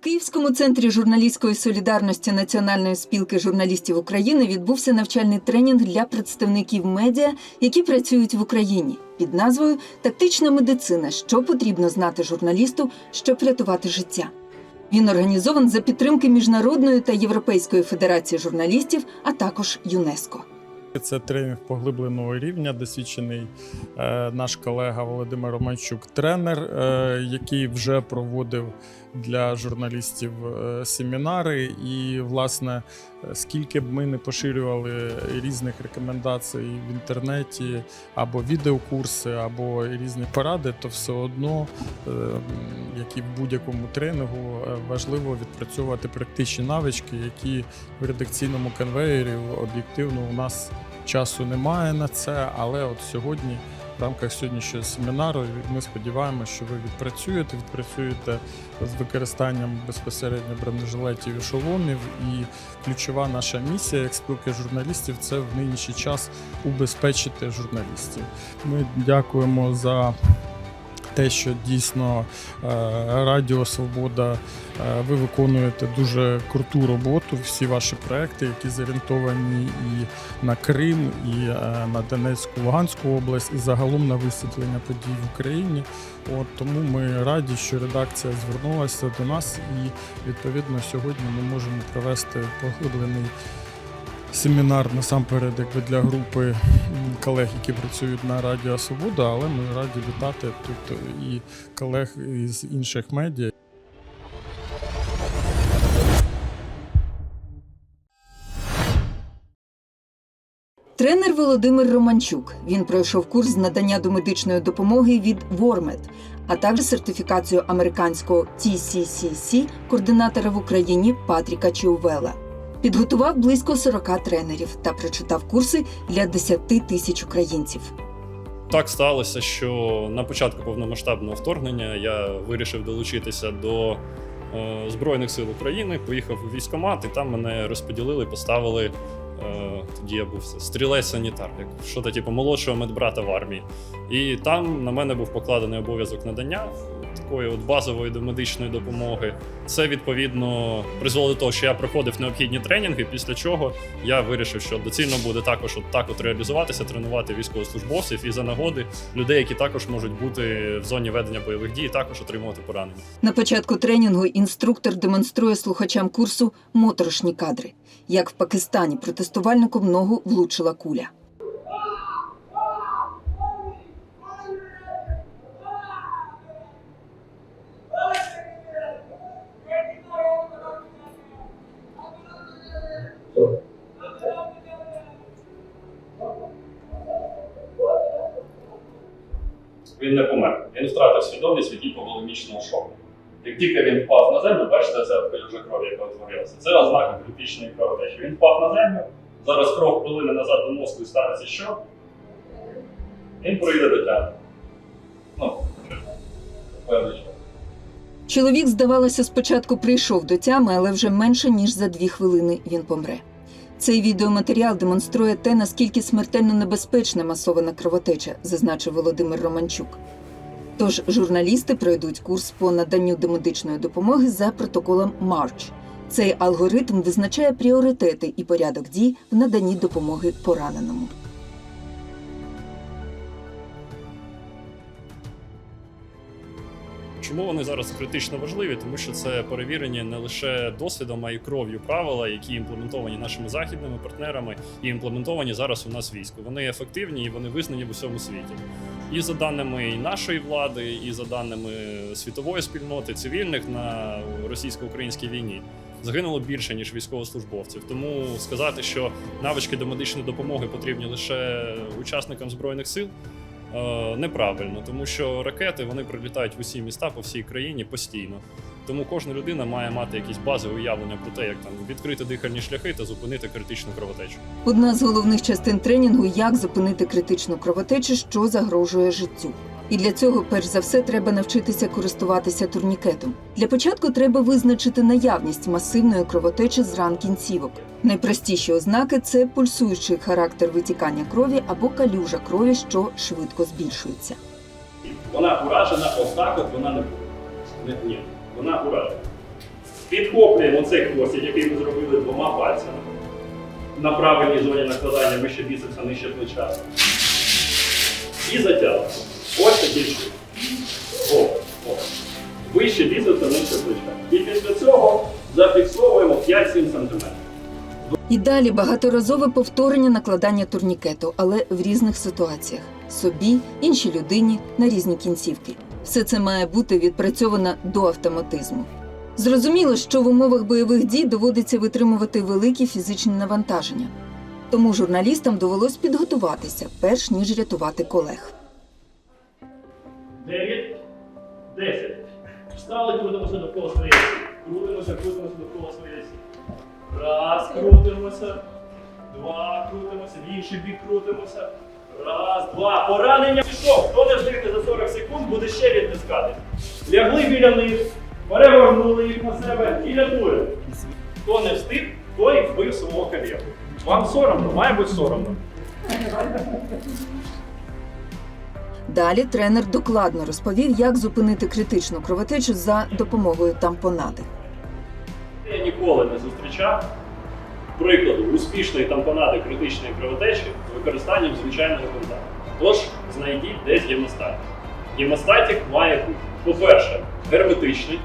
Київському центрі журналістської солідарності Національної спілки журналістів України відбувся навчальний тренінг для представників медіа, які працюють в Україні під назвою Тактична медицина. Що потрібно знати журналісту, щоб рятувати життя. Він організований за підтримки Міжнародної та Європейської федерації журналістів, а також ЮНЕСКО. Це тренінг поглибленого рівня, досвідчений е, наш колега Володимир Романчук, тренер, е, який вже проводив для журналістів е, семінари. І, власне, скільки б ми не поширювали різних рекомендацій в інтернеті, або відеокурси, або різні поради, то все одно, е, як і в будь-якому тренінгу, е, важливо відпрацьовувати практичні навички, які в редакційному конвеєрі об'єктивно у нас часу немає на це, але от сьогодні. В рамках сьогоднішнього семінару ми сподіваємося, що ви відпрацюєте, відпрацюєте з використанням безпосередньо бронежилетів і шоломів. І ключова наша місія як спілки журналістів це в нинішній час убезпечити журналістів. Ми дякуємо за те, що дійсно е, Радіо Свобода, е, ви виконуєте дуже круту роботу. Всі ваші проекти, які зорієнтовані і на Крим, і е, на Донецьку, Луганську область, і загалом на висвітлення подій в Україні. От тому ми раді, що редакція звернулася до нас, і відповідно сьогодні ми можемо провести поглиблений. Семінар насамперед якби для групи колег, які працюють на Радіо Свобода, але ми раді вітати тут і колег із інших медіа. Тренер Володимир Романчук. Він пройшов курс з надання домедичної допомоги від Вормед, а також сертифікацію американського TCCC координатора в Україні Патріка Чіувела. Підготував близько 40 тренерів та прочитав курси для 10 тисяч українців. Так сталося, що на початку повномасштабного вторгнення я вирішив долучитися до е, Збройних сил України, поїхав у військкомат, і там мене розподілили, поставили. Е, тоді я був стрілець санітар, як що-то типу молодшого медбрата в армії. І там на мене був покладений обов'язок надання такої от базової домедичної допомоги. Це відповідно призвело до того, що я проходив необхідні тренінги, після чого я вирішив, що доцільно буде також от так от реалізуватися, тренувати військовослужбовців і за нагоди людей, які також можуть бути в зоні ведення бойових дій, також отримувати поранення. На початку тренінгу інструктор демонструє слухачам курсу моторошні кадри, як в Пакистані протестувальнику в ногу влучила куля. Він не помер. Він втратив свідомість від гіповолемічного шоку. Як тільки він впав на землю, бачите, це калюжа крові, яка утворилася. Це ознака критичної кровотечі. Він впав на землю, зараз кров хвилини назад до мозку і станеться що? Він пройде до тями. Ну, певний. Чоловік, здавалося, спочатку прийшов до тями, але вже менше ніж за дві хвилини він помре. Цей відеоматеріал демонструє те, наскільки смертельно небезпечна масована кровотеча, зазначив Володимир Романчук. Тож журналісти пройдуть курс по наданню домедичної допомоги за протоколом Марч. Цей алгоритм визначає пріоритети і порядок дій в наданні допомоги пораненому. Чому вони зараз критично важливі? Тому що це перевірені не лише досвідом, а й кров'ю правила, які імплементовані нашими західними партнерами і імплементовані зараз у нас війську. Вони ефективні і вони визнані в усьому світі. І за даними нашої влади, і за даними світової спільноти цивільних на російсько-українській війні. Загинуло більше ніж військовослужбовців, тому сказати, що навички до медичної допомоги потрібні лише учасникам збройних сил, Е, неправильно, тому що ракети вони прилітають в усі міста по всій країні постійно. Тому кожна людина має мати якісь базові уявлення про те, як там відкрити дихальні шляхи та зупинити критичну кровотечу. Одна з головних частин тренінгу як зупинити критичну кровотечу, що загрожує життю. І для цього, перш за все, треба навчитися користуватися турнікетом. Для початку треба визначити наявність масивної кровотечі з ран кінцівок. Найпростіші ознаки це пульсуючий характер витікання крові або калюжа крові, що швидко збільшується. Вона уражена, ось от вона не буде. Ні, вона уражена. Підхоплюємо цей хвостик, який ми зробили двома пальцями. На правильній зоні накладання вище біцепса, нижче плеча. І затягуємо. Ось. О, о. Вище біцепса, нижче плеча. І після цього зафіксовуємо 5-7 см. І далі багаторазове повторення накладання турнікету, але в різних ситуаціях собі, іншій людині на різні кінцівки. Все це має бути відпрацьовано до автоматизму. Зрозуміло, що в умовах бойових дій доводиться витримувати великі фізичні навантаження. Тому журналістам довелось підготуватися, перш ніж рятувати колег. Встали, крутимося довкола своєї. Крутимося, крутимося довкола своєї. Раз, крутимося. Два, крутимося. В інший бік крутимося. Раз, два. Поранення пішов. Хто не встигне за 40 секунд, буде ще відтискати. Лягли біля них, перевернули їх на себе і рятуємо. Хто не встиг, той вбив свого колегу. Вам соромно, має бути соромно. Далі тренер докладно розповів, як зупинити критичну кровотечу за допомогою тампонади. Я ніколи не зустрічав прикладу успішної тампонади критичної кровотечі з використанням звичайного бинта. Тож знайдіть десь гемостатик. Гемостатик має бути, по-перше, герметичний,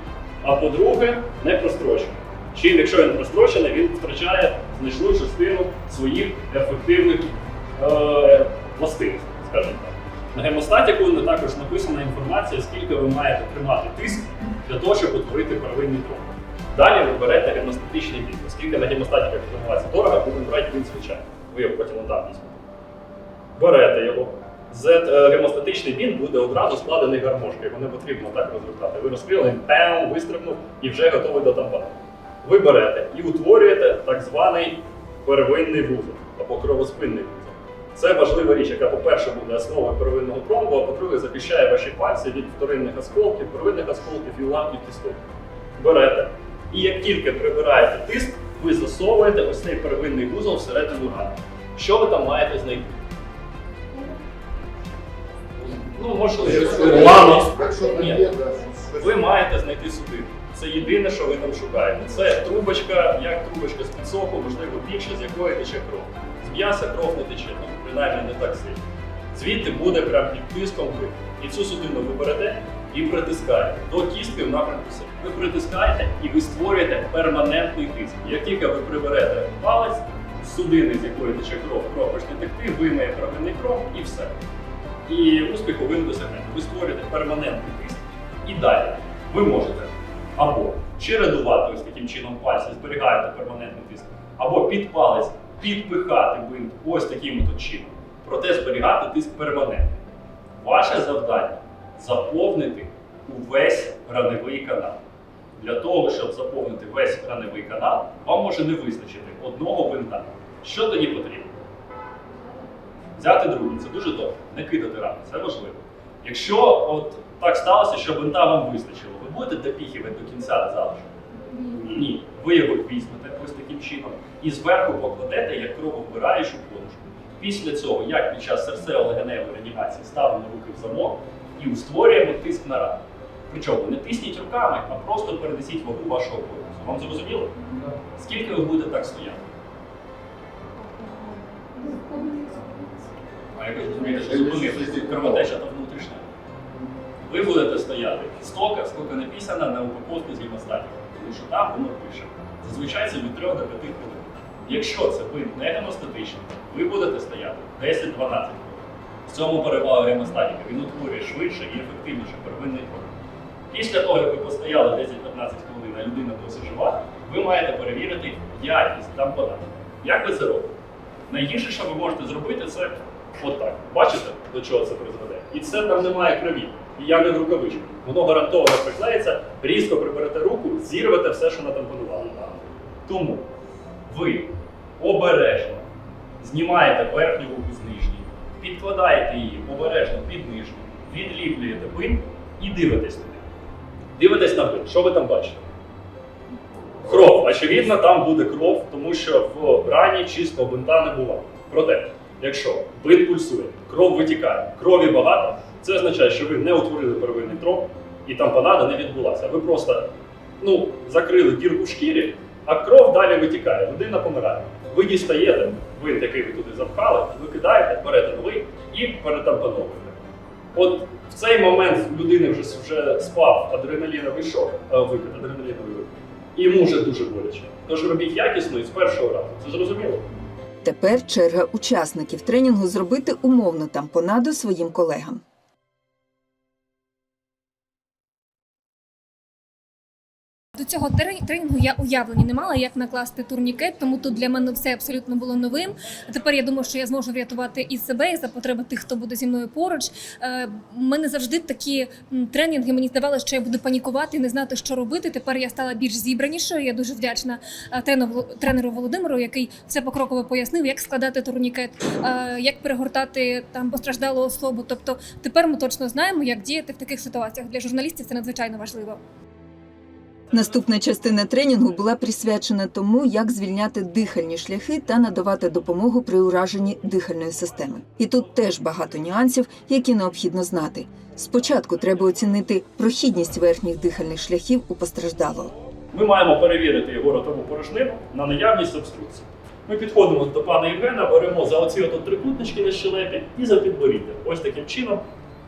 а по-друге, не прострочений. Чи якщо він прострочений, він втрачає значну частину своїх ефективних е, властивостей, скажімо так. На гемостатіку також написана інформація, скільки ви маєте тримати тиск для того, щоб утворити первинний тромб. Далі ви берете гемостатичний бінт. Оскільки на гемостатіках формуватися дорого, будемо брати бінт звичайно. Ви його потім візьмете. Берете його. Е, гемостатичний бінт буде одразу складений гармошкою. Його не потрібно так розвертати. Ви розкрили, пем, вистрибнув і вже готовий до тампону. Ви берете і утворюєте так званий первинний вузол або кровоспинний вузол. Це важлива річ, яка, по-перше, буде основою первинного тромбу, а по-друге, захищає ваші пальці від вторинних осколків, первинних осколків і уламків кісток. Берете. І як тільки прибираєте тиск, ви засовуєте ось цей первинний вузол всередину рани. Що ви там маєте знайти? Ну, можливо, ламу. Ні. Ви маєте знайти судину. Це єдине, що ви там шукаєте. Це трубочка, як трубочка з підсоху, можливо, більше, з якої тече кров. З м'яса кров не тече, принаймні не так сильно. Звідти буде прям під тиском крив. І цю судину ви берете і притискаєте до кістки в напрямку себе. Ви притискаєте і ви створюєте перманентний тиск. Як тільки ви приберете палець судини, з якої тече кров, кров почне текти, вимиє первинний кров і все. І успіху ви не досягнете. Ви створюєте перманентний тиск. І далі ви можете або чередувати ось таким чином пальці, зберігаєте перманентний тиск, або під палець підпихати бинт ось таким от чином. Проте зберігати тиск перманентний. Ваше завдання заповнити увесь раневий канал. Для того, щоб заповнити весь раневий канал, вам може не вистачити одного бинта. Що тоді потрібно? Взяти другий, це дуже добре. Не кидати рани, це важливо. Якщо от так сталося, що бинта вам вистачило, ви будете допіхувати до кінця залишку? Ні. Ви його візьмете ось таким чином і зверху покладете як крововбираючу подушку. Після цього, як під час серцево-легеневої реанімації, ставимо руки в замок і створюємо тиск на рану. Причому не тисніть руками, а просто перенесіть вагу вашого корпусу. Вам зрозуміло? Скільки ви будете так стояти? А як ви розумієте, що зупинити кровотеча та внутрішня? Ви будете стояти стока, скільки написано на упаковці з гемостатіки, там воно пише. Зазвичай це від 3 до 5 хвилин. Якщо це бинт не гемостатичний, ви будете стояти 10-12 хвилин. В цьому перевага гемостатіки. Він утворює швидше і ефективніше первинний крок. Після того, як ви постояли 10-15 хвилин, а людина досі жива, ви маєте перевірити якість тампона. Як ви це робите? Найгірше, що ви можете зробити, це отак. Бачите, до чого це призведе? І це там немає крові. Я не в рукавичку. Воно гарантовано приклеїться, різко приберете руку, зірвете все, що натампонували. Тому ви обережно знімаєте верхню руку з нижньої, підкладаєте її обережно під нижню, відліплюєте бинт і дивитесь туди. Дивитесь на бинт. Що ви там бачите? Кров. Очевидно, там буде кров, тому що в рані чистого бинта не було. Проте, якщо бинт пульсує, кров витікає, крові багато, це означає, що ви не утворили первинний тромб і тампонада не відбулася. Ви просто ну, закрили дірку в шкірі, а кров далі витікає, людина помирає. Ви дістаєте винт, який ви туди запхали, викидаєте, берете новий і перетампоновуєте. От в цей момент людини вже, вже спав адреналіновий шок, е, викид, адреналіновий викид, і йому вже дуже боляче. Тож робіть якісно і з першого разу. Це зрозуміло? Тепер черга учасників тренінгу зробити умовну тампонаду своїм колегам. До цього тренінгу я уявлення не мала, як накласти турнікет, тому тут для мене все абсолютно було новим. Тепер я думаю, що я зможу врятувати і себе, і за потреби тих, хто буде зі мною поруч. Е, У мене завжди такі тренінги. Мені здавалося, що я буду панікувати, не знати, що робити. Тепер я стала більш зібранішою. Я дуже вдячна е, тренеру Володимиру, який все покроково пояснив, як складати турнікет, е, як перегортати там постраждалу особу. Тобто тепер ми точно знаємо, як діяти в таких ситуаціях. Для журналістів це надзвичайно важливо. Наступна частина тренінгу була присвячена тому, як звільняти дихальні шляхи та надавати допомогу при ураженні дихальної системи. І тут теж багато нюансів, які необхідно знати. Спочатку треба оцінити прохідність верхніх дихальних шляхів у постраждалого. Ми маємо перевірити його ротову порожнину на наявність обструкції. Ми підходимо до пана Євгена, беремо за оці от трикутнички на щелепі і за підборіддя. Ось таким чином.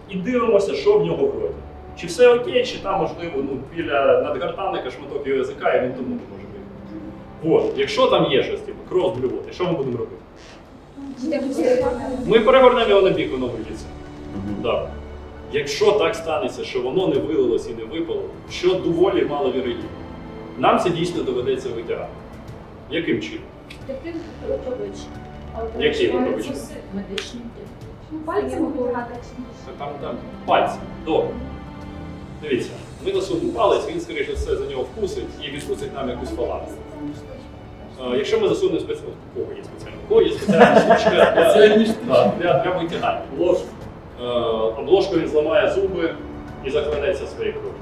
І дивимося, що в нього в роті. Чи все окей, чи там, можливо, ну, біля надгортанника шматок його язика, і він тому не може бути. От, якщо там є щось, типу кров з блювоти, що ми будемо робити? Ми перегорнемо його на бік, воно виліться. Да. Якщо так станеться, що воно не вилилось і не випало, що доволі маловірогідно, нам це дійсно доведеться витягати. Яким чином? Таким. Які рукавички? Медичні. Пальцем витягати. Там, там, пальці. Добре. Дивіться, ми насунемо палець, він, скоріше все, за нього вкусить і відкусить нам якусь фалангу. Е, Якщо ми засунемо спеціально, у кого є спеціально? У кого є спеціальна штучка для, витягання. Обложку. Е, він зламає зуби і захлинеться своєю кров'ю.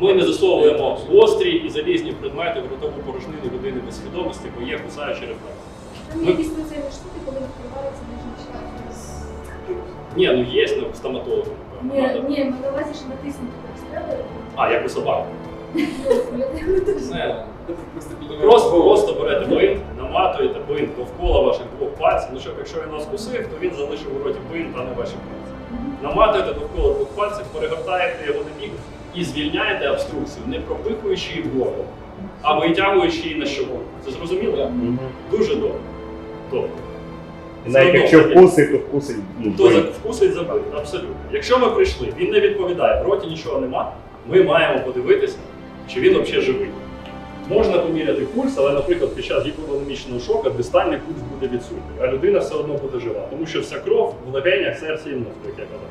Ми не засовуємо гострі і залізні предмети в ротову порожнину людини без свідомості, бо є кусаючі рефлекси. Там є якісь спеціальні штуки, коли відкривається нижній шлях. Ні, ну є ну, стоматолог. Ні, ні, ми на увазі, що натиснути. А, як у собак. Не, Просто, просто берете бинт, наматуєте бинт довкола ваших двох пальців. Ну щоб якщо він вас кусив, то він залишив у роті бинт, а не ваші пальці. Наматуєте довкола двох пальців, перегортаєте його на бік і звільняєте обструкцію, не пропихуючи її в горло, а витягуючи її на щоку. Це зрозуміло? Дуже добре. Добре. Навіть якщо одно, вкусить, то вкусить. Ну, то за вкусить забив, абсолютно. Якщо ми прийшли, він не відповідає, в роті нічого нема, ми маємо подивитися, чи він взагалі живий. Можна поміряти пульс, але, наприклад, під час гіподинамічного шоку дистальний пульс буде відсутній, а людина все одно буде жива, тому що вся кров в легенях, серці і мозку, як я казав.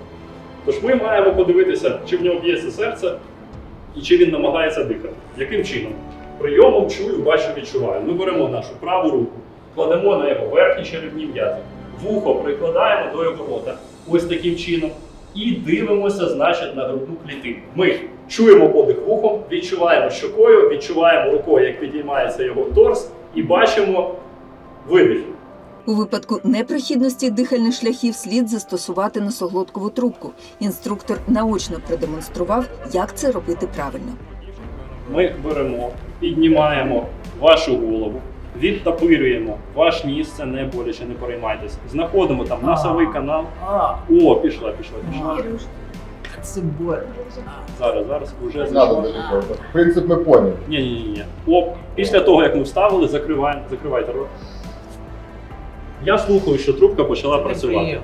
Тож ми маємо подивитися, чи в нього б'ється серце і чи він намагається дихати. Яким чином? Прийомом чую, бачу, відчуваю. Ми беремо нашу праву руку, кладемо на його верхні черевні м'язи, вухо прикладаємо до його рота, ось таким чином, і дивимося, значить, на грудну клітину. Ми чуємо подих вухом, відчуваємо щокою, відчуваємо рукою, як підіймається його торс, і бачимо видих. У випадку непрохідності дихальних шляхів слід застосувати носоглоткову трубку. Інструктор наочно продемонстрував, як це робити правильно. Ми беремо, піднімаємо вашу голову, відтапирюємо ваш ніс, це не боляче, не переймайтесь. Знаходимо там носовий канал. О, пішла, пішла, пішла. це боль. Зараз, зараз вже Не надо зайшла. далеко. Принцип ми поняли. Ні, ні, ні, ні. Оп. Після того, як ми вставили, закриваємо, закривайте рот. Я слухаю, що трубка почала працювати.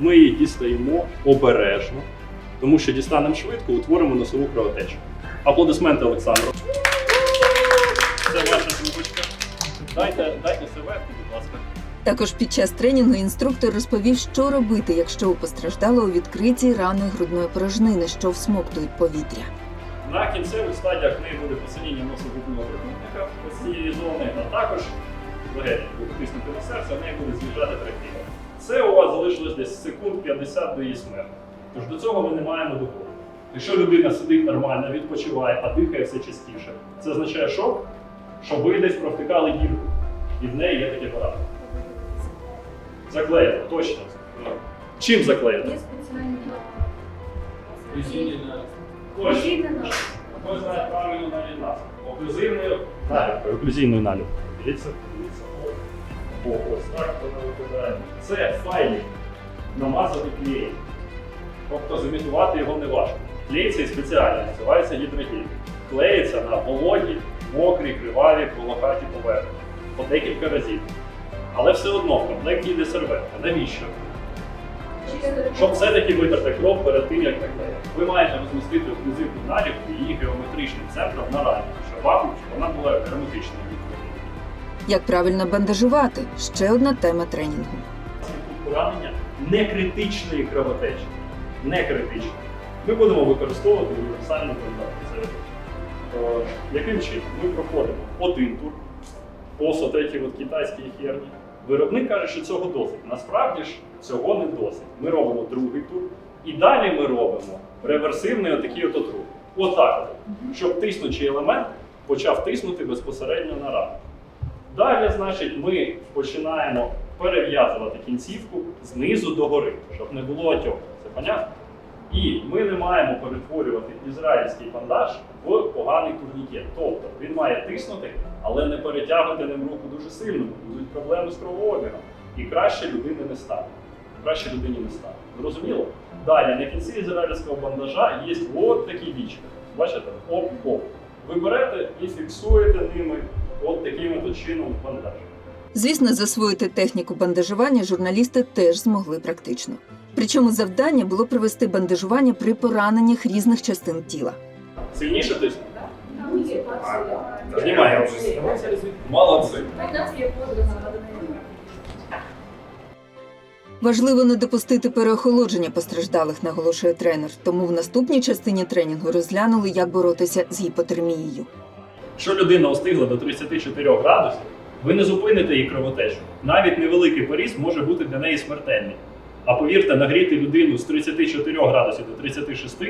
Ми її дістаємо обережно, тому що дістанемо швидко, утворимо носову кровотечу. Аплодисменти Олександру. Дайте, дайте серветку, будь ласка. Також під час тренінгу інструктор розповів, що робити, якщо у постраждалого відкриті рани грудної порожнини, що всмоктують повітря. На кінцевих стадіях неї буде посиніння носогубного трикутника ось цієї зони, а також легені будуть тиснути на серце, в неї буде з'їжджати трахея. Це у вас залишилось десь секунд 50 до її смерті. Тож до цього ми не маємо доходу. Якщо людина сидить нормально, відпочиває, а дихає все частіше, це означає, що? Що ви десь провтикали дірку. І в неї є таке поранення. Заклеєно, точно. Чим заклеєно? Є спеціальні Точно. Хто знає правильну навіть назву? Оклюзивною наліпкою. Оклюзивною наліпкою. Дивіться, дивіться. О, ось так вона виглядає. Це файлик намазаний клеєм. Тобто замітувати його не важко. Клей цей спеціальний, називається гідрогель. Клеїться на вологі, мокрі, криваві, волохаті поверхні. По декілька разів. Але все одно в комплекті йде серветка. Навіщо? Щоб все-таки витерти кров перед тим, як наклеїти. Ви маєте розмістити оклюзивну наліпку її геометричним центром на рані, щоб щоб вона була герметичною. Як правильно бандажувати ще одна тема тренінгу. Поранення не критичної кровотечі. Не критичної. Ми будемо використовувати універсальну бандаж. Е, яким чином? Ми проходимо один тур по ось от китайській херні. Виробник каже, що цього досить. Насправді ж цього не досить. Ми робимо другий тур, і далі ми робимо реверсивний отакий от рух. Отак, от, щоб тиснучий елемент почав тиснути безпосередньо на рану. Далі, значить, ми починаємо перев'язувати кінцівку знизу до гори, щоб не було отьоку. Це понятно? І ми не маємо перетворювати ізраїльський бандаж в поганий турнікет. Тобто він має тиснути, але не перетягувати ним руку дуже сильно, будуть проблеми з кровообігом. І краще людини не стане. Краще людині не стане. Зрозуміло? Далі на кінці ізраїльського бандажа є от такі вічки. Бачите? Оп-оп. Ви берете і фіксуєте ними от таким от чином бандаж. Звісно, засвоїти техніку бандажування журналісти теж змогли практично. Причому завдання було провести бандажування при пораненнях різних частин тіла. Сильніше? Буде Знімаємо. Молодці. Важливо не допустити переохолодження постраждалих, наголошує тренер. Тому в наступній частині тренінгу розглянули, як боротися з гіпотермією. Якщо людина остигла до 34 градусів, ви не зупините її кровотечу. Навіть невеликий поріз може бути для неї смертельний. А повірте, нагріти людину з 34 градусів до 36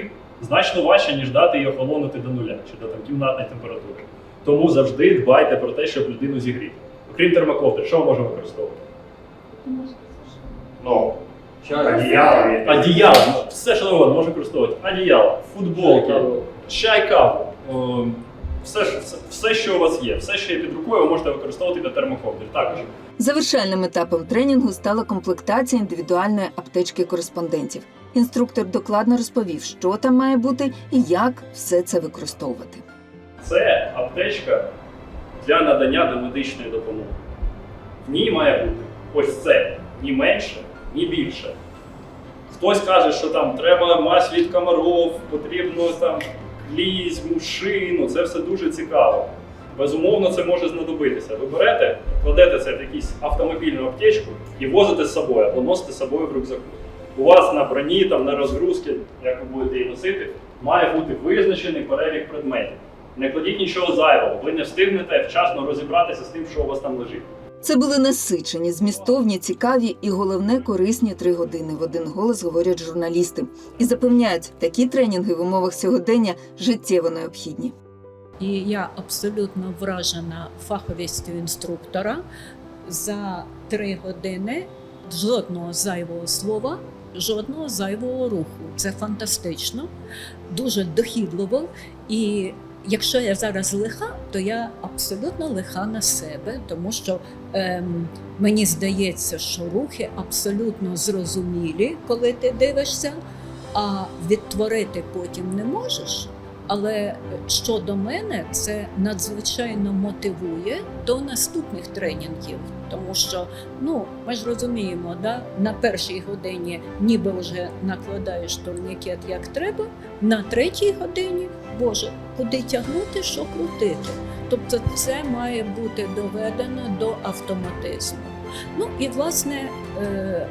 значно важче, ніж дати їй охолонути до нуля чи до там, кімнатної температури. Тому завжди дбайте про те, щоб людину зігріти. Окрім термоковдри, що ми можемо використовувати? Ну, одеяло. Одіяло, все що завгодно можна використовувати. Одіяло, футболки, чай, каву. Все, все, все, що у вас є, все, що є під рукою, ви можете використовувати для термоковдри. Також. Завершальним етапом тренінгу стала комплектація індивідуальної аптечки кореспондентів. Інструктор докладно розповів, що там має бути і як все це використовувати. Це аптечка для надання домедичної допомоги. В ній має бути ось це ні менше, ні більше. Хтось каже, що там треба мазь від комаров, потрібно там клізму, шину, це все дуже цікаво. Безумовно, це може знадобитися. Ви берете, кладете це в якусь автомобільну аптечку і возите з собою, або носите з собою в рюкзаку. У вас на броні, там, на розгрузці, як ви будете її носити, має бути визначений перелік предметів. Не кладіть нічого зайвого, ви не встигнете вчасно розібратися з тим, що у вас там лежить. Це були насичені, змістовні, цікаві і головне корисні три години. В один голос говорять журналісти і запевняють, такі тренінги в умовах сьогодення життєво необхідні. І я абсолютно вражена фаховістю інструктора. За три години жодного зайвого слова, жодного зайвого руху. Це фантастично, дуже дохідливо. І якщо я зараз лиха, то я абсолютно лиха на себе, тому що ем, мені здається, що рухи абсолютно зрозумілі, коли ти дивишся, а відтворити потім не можеш. Але щодо мене, це надзвичайно мотивує до наступних тренінгів, тому що ну ми ж розуміємо, да на першій годині ніби вже накладаєш турнікет як треба. На третій годині, Боже, куди тягнути, що крутити. Тобто, це має бути доведено до автоматизму. Ну і власне. Е-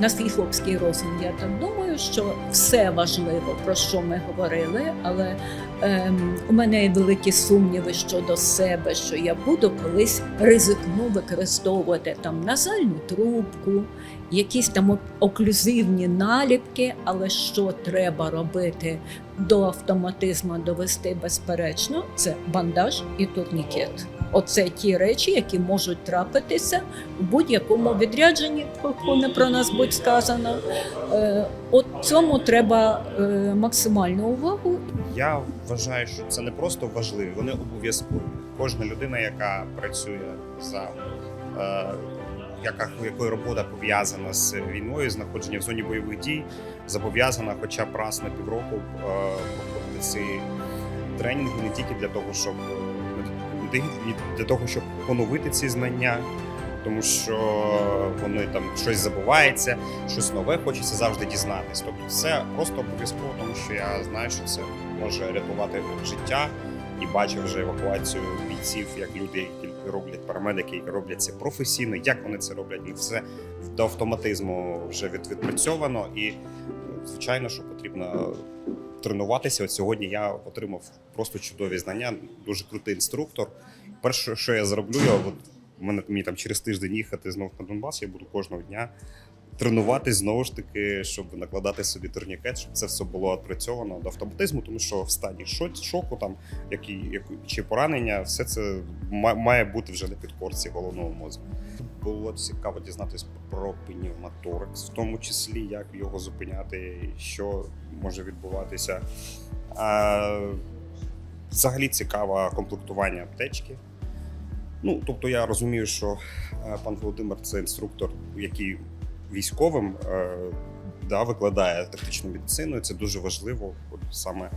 на свій хлопський розум, я так думаю, що все важливо, про що ми говорили, але ем, у мене є великі сумніви щодо себе, що я буду колись ризикну використовувати там назальну трубку, якісь там оклюзивні наліпки, але що треба робити до автоматизму довести безперечно, це бандаж і турнікет. Оце ті речі, які можуть трапитися в будь-якому відрядженні, про не про нас будь сказано. Е, От цьому треба е, максимальну увагу Я вважаю, що це не просто важливі, вони обов'язкові. Кожна людина, яка працює за е, яка якою робота пов'язана з війною, знаходження в зоні бойових дій, зобов'язана хоча б раз на півроку проходити ці тренінги не тільки для того, щоб тільки для того, щоб поновити ці знання. Тому що вони там щось забувається, щось нове хочеться завжди дізнатись. Тобто, це просто обов'язково, тому що я знаю, що це може рятувати життя і бачив вже евакуацію бійців, як люди, які роблять парамедики, які роблять це професійно, як вони це роблять. Ну, Все до автоматизму вже від, відпрацьовано, і звичайно, що потрібно тренуватися. От сьогодні я отримав просто чудові знання, дуже крутий інструктор. Перше, що я зроблю, я от мені там через тиждень їхати знов на Донбас. Я буду кожного дня тренуватись знову ж таки, щоб накладати собі турнікет, щоб це все було відпрацьовано до автоматизму, тому що в стані шоку, там які, чи поранення, все це має бути вже на підкорці головного мозку. Було цікаво дізнатися про пневмоторакс, в тому числі як його зупиняти, що може відбуватися. А, взагалі цікаве комплектування аптечки. Ну, тобто я розумію, що е, пан Володимир це інструктор, який військовим е, да, викладає тактичну медицину. Це дуже важливо, саме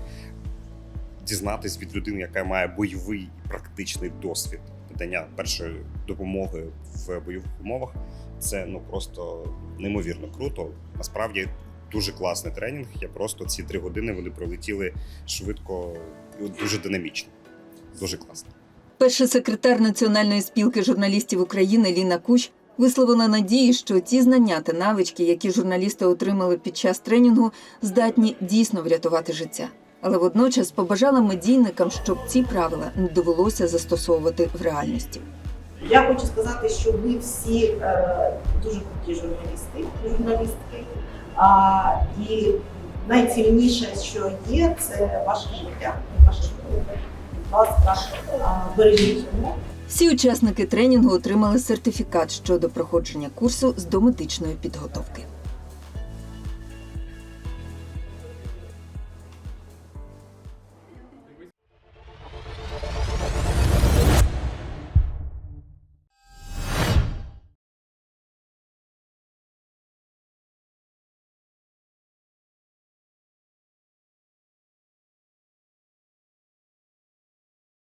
дізнатись від людини, яка має бойовий і практичний досвід надання першої допомоги в бойових умовах. Це ну просто неймовірно круто. Насправді дуже класний тренінг. Я просто ці три години вони пролетіли швидко і дуже динамічно. Дуже класно. Перший секретар Національної спілки журналістів України Ліна Кущ висловила надії, що ті знання та навички, які журналісти отримали під час тренінгу, здатні дійсно врятувати життя. Але водночас побажала медійникам, щоб ці правила не довелося застосовувати в реальності. Я хочу сказати, що ви всі е, дуже круті журналісти, журналістки. А, і найцінніше, що є, це ваше життя, ваше життя. Будь ласка, а, бережіть його. Всі учасники тренінгу отримали сертифікат щодо проходження курсу з домедичної підготовки.